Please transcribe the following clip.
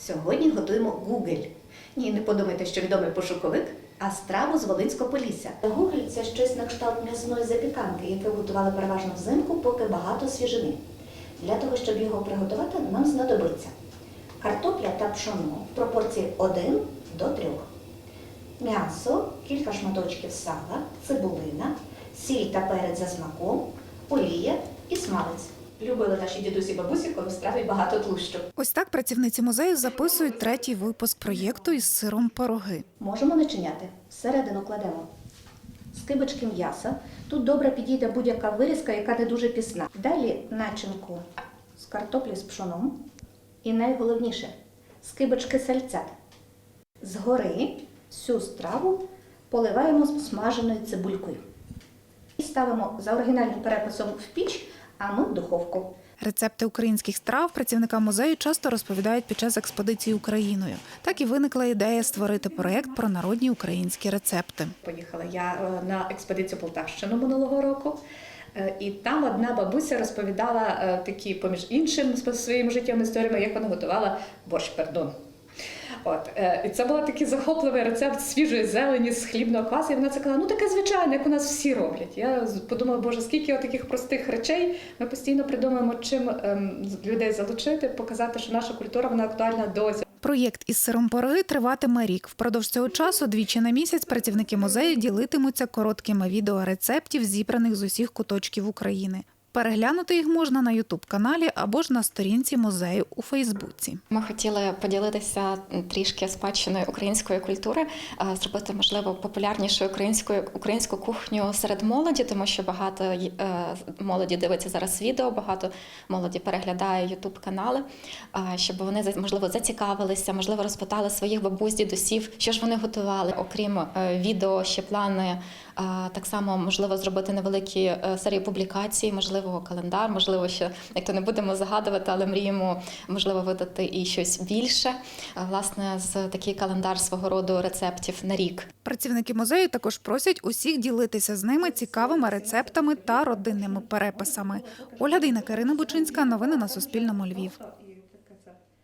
Сьогодні готуємо гугель. Ні, не подумайте, що відомий пошуковик, а страву з Волинського Полісся. Гугель це щось на кшталт м'ясної запіканки, яке готували переважно взимку, поки багато свіжини. Для того, щоб його приготувати, нам знадобиться картопля та пшоно в пропорції 1 до 3, м'ясо, кілька шматочків сала, цибулина, сіль та перець за смаком, олія і смалець. Любили наші дідусі бабусі, коли страві багато тлущу. Ось так працівниці музею записують третій випуск проєкту із сиром пироги. Можемо начиняти. Всередину кладемо скибочки м'яса. Тут добре підійде будь-яка вирізка, яка не дуже пісна. Далі начинку з картоплі з пшоном. І найголовніше скибочки сальця. Згори всю страву поливаємо смаженою цибулькою. І ставимо за оригінальним переписом в піч, а ми в духовку. Рецепти українських страв працівникам музею часто розповідають під час експедиції Україною. Так і виникла ідея створити проєкт про народні українські рецепти. Поїхала я е, на експедицію Полтавщину минулого року. Е, І там одна бабуся розповідала е, такі, поміж іншим своїм життям історіями, як вона готувала борщ пердун. От, е, і це був такий захопливий рецепт свіжої зелені з хлібного квасу. І вона це казала, ну таке звичайне, як у нас всі роблять. Я подумала, боже, скільки таких простих речей ми постійно придумуємо, чим ем, людей залучити, показати, що наша культура вона актуальна досі. Проєкт із сиром пироги триватиме рік. Впродовж цього часу двічі на місяць працівники музею ділитимуться короткими відео рецептів, зібраних з усіх куточків України. Переглянути їх можна на Ютуб-каналі або ж на сторінці музею у Фейсбуці. Ми хотіли поділитися трішки спадщиною української культури, е, зробити можливо популярнішою українською українську кухню серед молоді, тому що багато е, молоді дивиться зараз відео, багато молоді переглядає ютуб канали, щоб вони можливо зацікавилися, можливо, розпитали своїх бабусь, дідусів, що ж вони готували. Окрім е, відео, ще плани е, так само можливо зробити невеликі е, серії публікацій, можливо, календар, можливо, ще як то не будемо загадувати, але мріємо можливо видати і щось більше. Е, Власне, з такий календар свого роду рецептів на рік. Працівники музею також просять усіх ділитися з ними цікавими рецептами та родинними переписами. Ольга Дейна, Карина Бучинська. Новини на Суспільному. Львів.